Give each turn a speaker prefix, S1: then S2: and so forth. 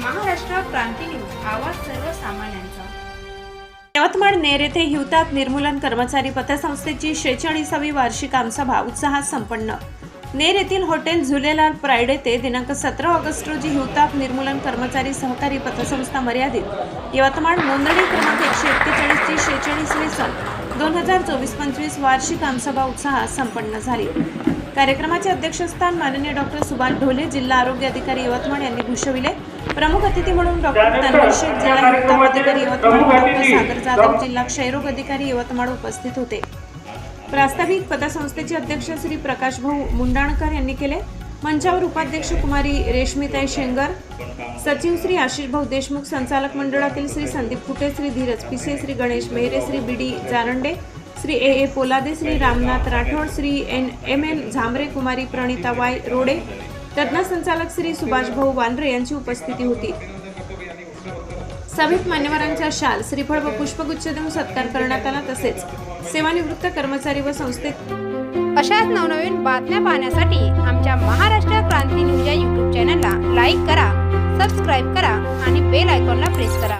S1: क्रांती news आवाज सर्वसामान्यांचा.
S2: यवतमाळ नेर येथे हिवताप निर्मूलन कर्मचारी पतसंस्थेची शेहेचाळीसावी वार्षिक आमसभा उत्साहात संपन्न. नेर येथील हॉटेल झुलेलाल प्राईड येथे दिनांक सतरा ऑगस्ट रोजी हिवताप निर्मूलन कर्मचारी सहकारी पतसंस्था मर्यादित. यवतमाळ नोंदणी क्रमांक एकशे एक्केचाळीसची शेहेचाळीसवी सन दोन हजार चोवीस पंचवीस वार्षिक आमसभा उत्साहात संपन्न झाली. कार्यक्रमाचे अध्यक्षस्थान माननीय डॉक्टर सुभाष ढोले जिल्हा आरोग्य अधिकारी यवतमाळ यांनी भूषविले. प्रमुख अतिथी म्हणून डॉक्टर तन्वीर शेख जिल्हा हिवताप अधिकारी यवतमाळ डॉक्टर सागर जाधव जिल्हा क्षयरोग अधिकारी यवतमाळ उपस्थित होते. प्रास्ताविक पतसंस्थेचे अध्यक्ष श्री प्रकाश भाऊ मुंडाणकर यांनी केले. मंचावर उपाध्यक्ष कुमारी रेशमीताई शेंगर सचिव श्री आशिष भाऊ देशमुख संचालक मंडळातील Shri Sandeep Kute Shri Dheeraj Pise Shri Ganesh Mehre Shri B D Jarande Shri A. A. Polade Shri Ramnath Rathod Shri N. M. N. Zambre Kumari Pranita Y. Rode तज्ञ संचालक श्री सुभाष भाऊ वानरे यांची उपस्थिती होती. सभेत मान्यवरांच्या शाल श्रीफळ व पुष्पगुच्छ देऊन सत्कार करण्यात आला. तसेच सेवानिवृत्त कर्मचारी व संस्थेत
S3: अशाच नवनवीन बातम्या पाहण्यासाठी आमच्या महाराष्ट्र क्रांती न्यूज या यूट्यूब चॅनलला लाईक करा सबस्क्राईब करा आणि बेल आयकॉनला प्रेस करा.